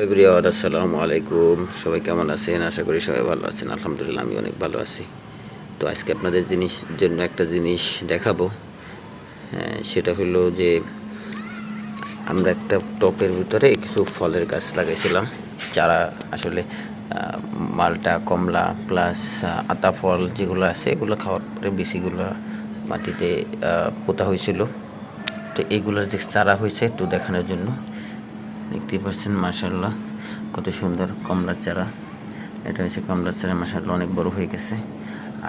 Everyone আসসালামু আলাইকুম। সবাই কেমন আছেন? আশা করি সবাই ভালো আছেন। আলহামদুলিল্লাহ আমি অনেক ভালো আছি। তো আজকে আপনাদের জিনিস জন্য একটা জিনিস দেখাবো। হ্যাঁ, সেটা হলো যে আমরা একটা টপের ভিতরে কিছু ফলের গাছ লাগাইছিলাম। যারা আসলে মালটা কমলা প্লাস আতা ফল যেগুলো আছে এগুলো খাওয়ার পরে বেশিগুলো মাটিতে পোতা হয়েছিল। তো এগুলোর যে চারা হয়েছে একটু দেখানোর জন্য। দেখতেই পাচ্ছেন মাশাল্লাহ কত সুন্দর কমলার চারা। এটা হচ্ছে কমলার চারা মাশাল্লাহ অনেক বড় হয়ে গেছে।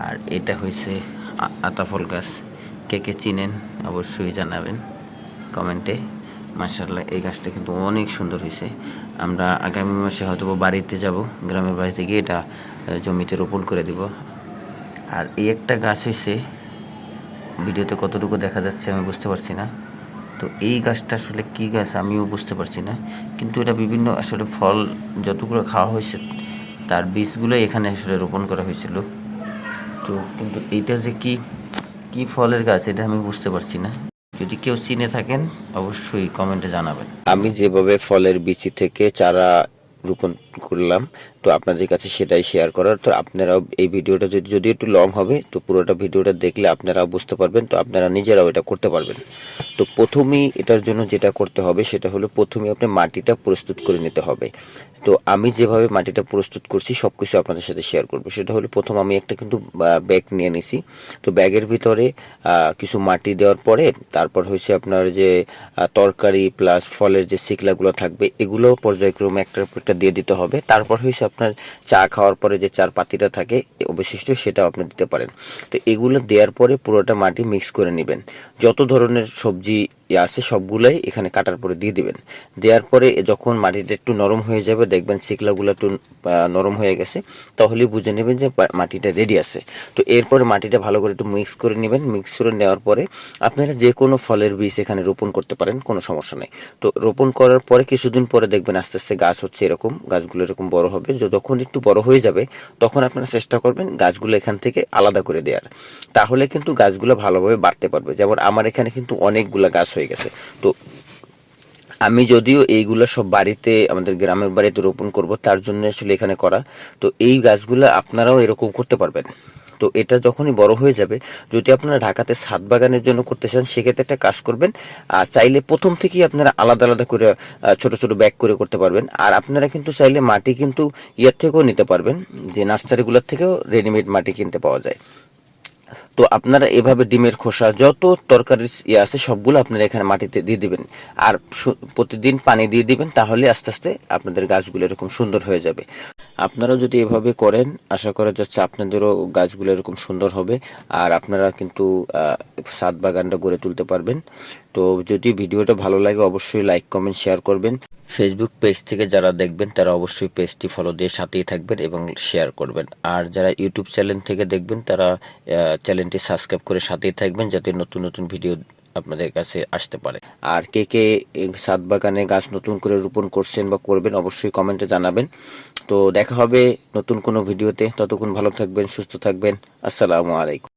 আর এটা হয়েছে আতাফল গাছ। কে কে চিনেন অবশ্যই জানাবেন কমেন্টে। মাশাল্লাহ এই গাছটা কিন্তু অনেক সুন্দর হয়েছে। আমরা আগামী মাসে হয়তো বাড়িতে যাব, গ্রামের বাড়িতে গিয়ে এটা জমিতে রোপণ করে দিব। আর এই একটা গাছ হয়েছে, ভিডিওতে কতটুকু দেখা যাচ্ছে আমি বুঝতে পারছি না। তো এই গাছটা আসলে কী গাছ আমিও বুঝতে পারছি না। কিন্তু এটা বিভিন্ন আসলে ফল যতগুলো খাওয়া হয়েছে, তার বীজগুলোই এখানে আসলে রোপণ করা হয়েছিল। তো কিন্তু এইটা যে কি কি ফলের গাছ এটা আমি বুঝতে পারছি না। যদি কেউ চিনে থাকেন, অবশ্যই কমেন্টে জানাবেন। আমি যেভাবে ফলের বিচি থেকে চারা রোপণ করলাম তো আপনাদের কাছে সেটাই শেয়ার করার। তো আপনারাও এই ভিডিওটা যদি যদি একটু লং হবে, তো পুরোটা ভিডিওটা দেখলে আপনারাও বুঝতে পারবেন, তো আপনারা নিজেরাও এটা করতে পারবেন। তো প্রথমেই এটার জন্য যেটা করতে হবে, সেটা হলো প্রথমে আপনি মাটিটা প্রস্তুত করে নিতে হবে। তো আমি যেভাবে মাটিটা প্রস্তুত করছি সব কিছু আপনাদের সাথে শেয়ার করব। সেটা হলো প্রথম আমি একটা কিন্তু ব্যাগ নিয়ে নিছি। তো ব্যাগের ভিতরে কিছু মাটি দেওয়ার পরে, তারপর হয়েছে আপনার যে তরকারি প্লাস ফলের যে শিকলাগুলো থাকবে, এগুলো পর্যায়ক্রমে একটার পর একটা দিয়ে দিতে হবে। তারপর হয়েছে আপনার চা খাওয়ার পরে যে চার পাতিটা থাকে অবশিষ্ট সেটাও আপনি দিতে পারেন। তো এগুলো দেওয়ার পরে পুরোটা মাটি মিক্স করে নেবেন। যত ধরনের সবজি আছে, সবগুলোই এখানে কাটার পরে দিয়ে দিবেন। দেওয়ার পরে যখন মাটিটা একটু নরম হয়ে যাবে, দেখবেন শিকলাগুলো একটু নরম হয়ে গেছে তাহলে বুঝে নেবেন যে মাটিটা রেডি আছে। তো এরপরে মাটিটা ভালো করে একটু মিক্স করে নেবেন। মিক্স করে নেওয়ার পরে আপনারা যে কোনো ফলের বীজ এখানে রোপণ করতে পারেন, কোনো সমস্যা নেই। তো রোপণ করার পরে কিছুদিন পরে দেখবেন আস্তে আস্তে গাছ হচ্ছে এরকম, গাছগুলো এরকম বড় হবে। যখন একটু বড় হয়ে যাবে, তখন আপনারা চেষ্টা করবেন গাছগুলো এখান থেকে আলাদা করে দেওয়ার। তাহলে কিন্তু গাছগুলো ভালোভাবে বাড়তে পারবে। যেমন আমার এখানে কিন্তু অনেকগুলা গাছ হয়ে গেছে। তো আমি যদিও এইগুলো সব বাড়িতে, আমাদের গ্রামের বাড়িতে রোপণ করব, তার জন্য আসলে এখানে করা। তো এই গাছগুলো আপনারাও এরকম করতে পারবেন। তো এটা যখনই বড় হয়ে যাবে, যদি আপনারা ঢাকাতে ছাদ বাগানের জন্য করতে চান, সেক্ষেত্রে একটা কাজ করবেন। আর চাইলে প্রথম থেকেই আপনারা আলাদা আলাদা করে ছোট ছোট ব্যাগ করে করতে পারবেন। আর আপনারা কিন্তু চাইলে মাটি কিন্তু ইয়ার থেকেও নিতে পারবেন, যে নার্সারিগুলোর থেকেও রেডিমেড মাটি কিনতে পাওয়া যায়। তো আপনারা এভাবে ডিমের খোসা, যত তরকারির ইয়ে আছে সবগুলো আপনারা এখানে মাটিতে দিয়ে দিবেন। আর প্রতিদিন পানি দিয়ে দিবেন, তাহলে আস্তে আস্তে আপনাদের গাছগুলো এরকম সুন্দর হয়ে যাবে। আপনারাও যদি এভাবে করেন, আশা করা যাচ্ছে আপনাদেরও গাছগুলো এরকম সুন্দর হবে। আর আপনারা কিন্তু ছাদ বাগানটা গড়ে তুলতে পারবেন। তো যদি ভিডিওটা ভালো লাগে, অবশ্যই লাইক, কমেন্ট, শেয়ার করবেন। ফেসবুক পেজ থেকে যারা দেখবেন, তারা অবশ্যই পেজটি ফলো দিয়ে সাথেই থাকবেন এবং শেয়ার করবেন। আর যারা ইউটিউব চ্যানেল থেকে দেখবেন, তারা চ্যানেলটি সাবস্ক্রাইব করে সাথেই থাকবেন যাতে নতুন নতুন ভিডিও আপনাদের কাছে আসতে পারে। আর কে কে ছাদ বাগানে গাছ নতুন করে রোপণ করছেন বা করবেন, অবশ্যই কমেন্টে জানাবেন। তো দেখা হবে নতুন কোনো ভিডিওতে ততক্ষণ ভালো থাকবেন, সুস্থ থাকবেন। আসসালামু আলাইকুম।